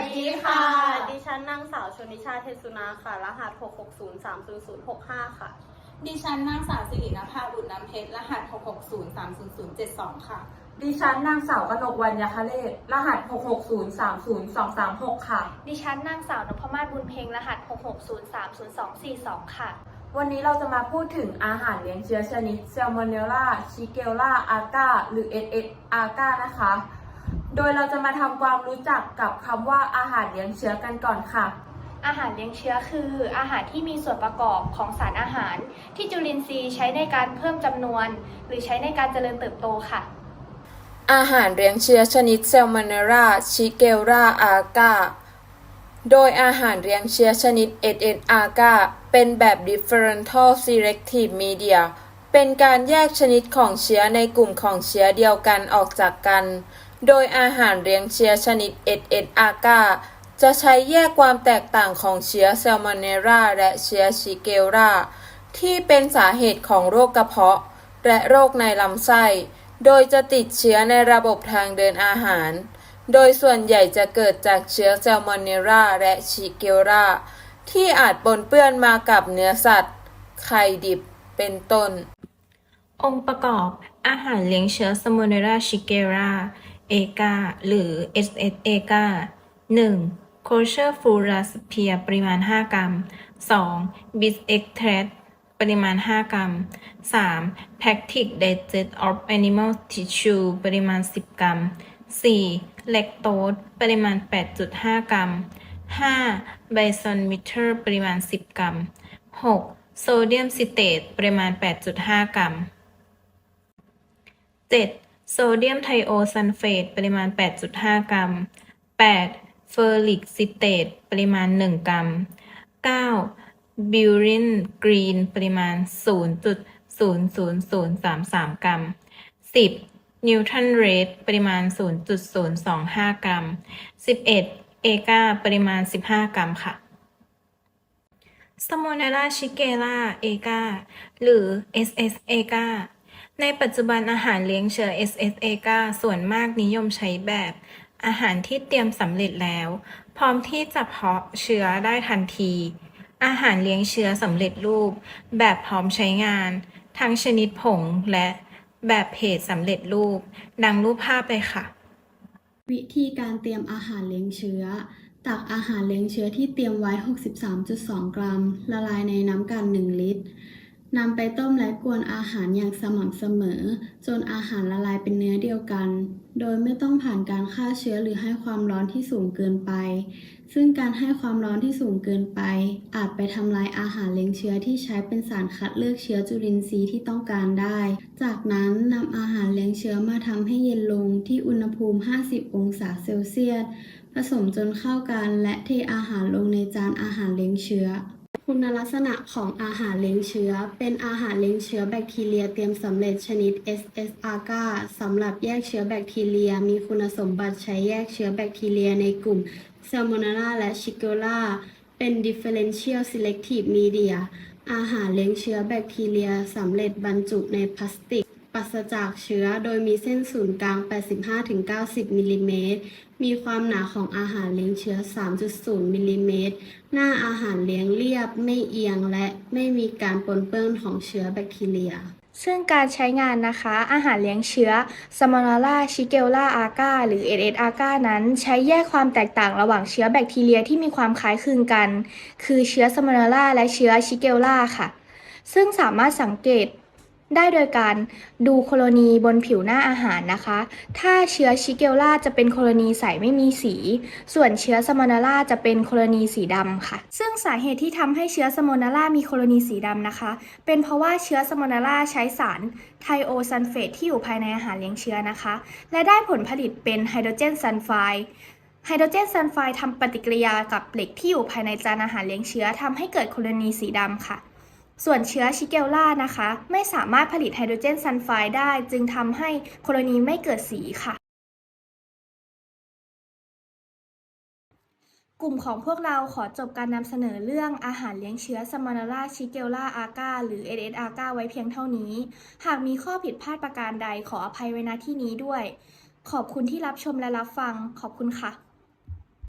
สดีค่ะ ดิฉันนางสาวชนิชาเทสุนาค่ะ รหัส 6603065 ค่ะ ดิฉันนางสาวสิรินภาบุตรน้ำเพชร รหัส 6603072 ค่ะ ดิฉันนางสาวกนกวรรณยาคเลศรหัส 660302236 ค่ะ ดิฉันนางสาวนพมาศบุญเพ็งรหัส 660304242 ค่ะ วันนี้เราจะมาพูดถึงอาหารเลี้ยงเชื้อชนิด Salmonella Shigella agar หรือ SS agar นะคะ โดยเราจะมาทำความรู้จักกับคำว่าอาหารเลี้ยงเชื้อกันก่อนค่ะ อาหารเลี้ยงเชื้อคือ อาหารที่มีส่วนประกอบของสารอาหาร ที่จุลินทรีย์ใช้ในการเพิ่มจำนวน หรือใช้ในการเจริญเติบโตค่ะ อาหารเลี้ยงเชื้อชนิด Salmonella Shigella agar โดยอาหารเลี้ยงเชื้อชนิด SS agar เป็นแบบ differential selective media เป็นการแยกชนิดของเชื้อในกลุ่มของเชื้อเดียวกันออกจากกัน โดยอาหารเลี้ยงเชื้อชนิด SS agar จะใช้แยกความแตกต่างของเชื้อ Salmonella และเชื้อ Shigella ที่เป็นสาเหตุของโรคกระเพาะ และโรคในลำไส้ โดยจะติดเชื้อในระบบทางเดินอาหาร โดยส่วนใหญ่จะเกิดจากเชื้อ Salmonella และชิเกลราที่อาจปนเปื้อนมากับเนื้อสัตว์ ไข่ดิบ เป็นต้น องค์ประกอบอาหารเลี้ยงเชื้อซามอนเนราชิเกรา เอกาหรือ SS เอกา 1. โคเชอร์ฟูราสเพียปริมาณ 5 กรัม 2. บิสเอ็กเทรดปริมาณ 5 กรัม 3. แพคติกไดจิตออฟแ animal tissue ปริมาณ 10 กรัม 4. เลกโตสปริมาณ 8.5 กรัม 5. ไบซอนมิเตอร์ปริมาณ 10 กรัม 6. โซเดียมซิเตตปริมาณ 8.5 กรัม 7. โซเดียมไทโอซัลเฟตปริมาณ 8.5 กรัม 8. เฟอร์ริกซิเตตปริมาณ 1 กรัม 9. บิวรินกรีนปริมาณ 0.00033 กรัม 10. นิวทันเรทปริมาณ 0.025 กรัม 11. เอกาปริมาณ 15 กรัมค่ะ Salmonella Shigella agar หรือ SS agar ในปัจจุบันอาหารเลี้ยงเชื้อ SS agar ส่วนมากนิยมใช้แบบ อาหารที่เตรียมสำเร็จแล้ว พร้อมที่จะเพาะเชื้อได้ทันที อาหารเลี้ยงเชื้อสำเร็จรูป แบบพร้อมใช้งาน ทั้งชนิดผงและแบบเพจสำเร็จรูป ดังรูปภาพเลยค่ะ วิธีการเตรียมอาหารเลี้ยงเชื้อ ตักอาหารเลี้ยงเชื้อที่เตรียมไว้ 63.2 กรัม ละลายในน้ำกัน 1 ลิตร นำไปต้มและกวนอาหารอย่างสม่ำเสมอ จนอาหารละลายเป็นเนื้อเดียวกัน โดยไม่ต้องผ่านการฆ่าเชื้อหรือให้ความร้อนที่สูงเกินไป ซึ่งการให้ความร้อนที่สูงเกินไป อาจไปทำลายอาหารเลี้ยงเชื้อที่ใช้เป็นสารคัดเลือกเชื้อจุลินทรีย์ที่ต้องการได้ จากนั้นนำอาหารเลี้ยงเชื้อมาทำให้เย็นลงที่อุณหภูมิ 50 องศาเซลเซียสผสมจนเข้ากันและเทอาหารลงในจานอาหารเลี้ยงเชื้อ คุณลักษณะของอาหารเลี้ยงเชื้อ เป็นอาหารเลี้ยงเชื้อแบคทีเรียเตรียมสำเร็จชนิด SS agar สำหรับแยกเชื้อแบคทีเรีย มีคุณสมบัติใช้แยกเชื้อแบคทีเรียในกลุ่ม Salmonella และ Shigella เป็น differential selective media อาหารเลี้ยงเชื้อแบคทีเรียสำเร็จบรรจุในพลาสติก ปราศจากเชื้อโดยมีเส้นศูนย์กลาง 85-90 มิลลิเมตร มีความหนาของอาหารเลี้ยงเชื้อ 3.0 มิลลิเมตร หน้าอาหารเลี้ยงเรียบ ไม่เอียงและไม่มีการปนเปื้อนของเชื้อแบคทีเรียซึ่งการใช้งานนะคะ อาหารเลี้ยงเชื้อ Salmonella s h i g e l l a a g a หรือ SS agar นั้น ใช้แยกความแตกต่างระหว่างเชื้อแบคทีเรียที่มีความคล้ายคลึงกัน คือเชื้อ Salmonella และเชื้อ Shigella ค่ะ ซึ่งสามารถสังเกต ได้โดยการดูโคโลนีบนผิวหน้าอาหารนะคะ ถ้าเชื้อชิเกลล่าจะเป็นโคโลนีใสไม่มีสี ส่วนเชื้อสมอน e ล่าจะเป็นโคโลนีสีดำค่ะ ซึ่งสาเหตุที่ทำให้เชื้อสมอน e ล่ามีโคโลนีสีดำนะคะ เป็นเพราะว่าเชื้อสมอน e ล่าใช้สารไทโอซัลเฟตที่อยู่ภายในอาหารเลี้ยงเชื้อนะคะ และได้ผลผลิตเป็นไฮโดรเจนซัลไฟด์ไฮโดรเจนซัลไฟด์ทำปฏิกิริยากับเหล็กที่อยู่ภายในจานอาหารเลี้ยงเชื้อทำให้เกิดโคโลนีสีดำค่ะ ส่วนเชื้อชิเกลล่านะคะ ไม่สามารถผลิตไฮโดรเจนซัลไฟด์ได้ จึงทำให้โคโลนีไม่เกิดสีค่ะ กลุ่มของพวกเราขอจบการนำเสนอเรื่องอาหารเลี้ยงเชื้อ Salmonella Shigella agar หรือ SS agar ไว้เพียงเท่านี้ หากมีข้อผิดพลาดประการใดขออภัยไว้ณที่นี้ด้วย ขอบคุณที่รับชมและรับฟัง ขอบคุณค่ะ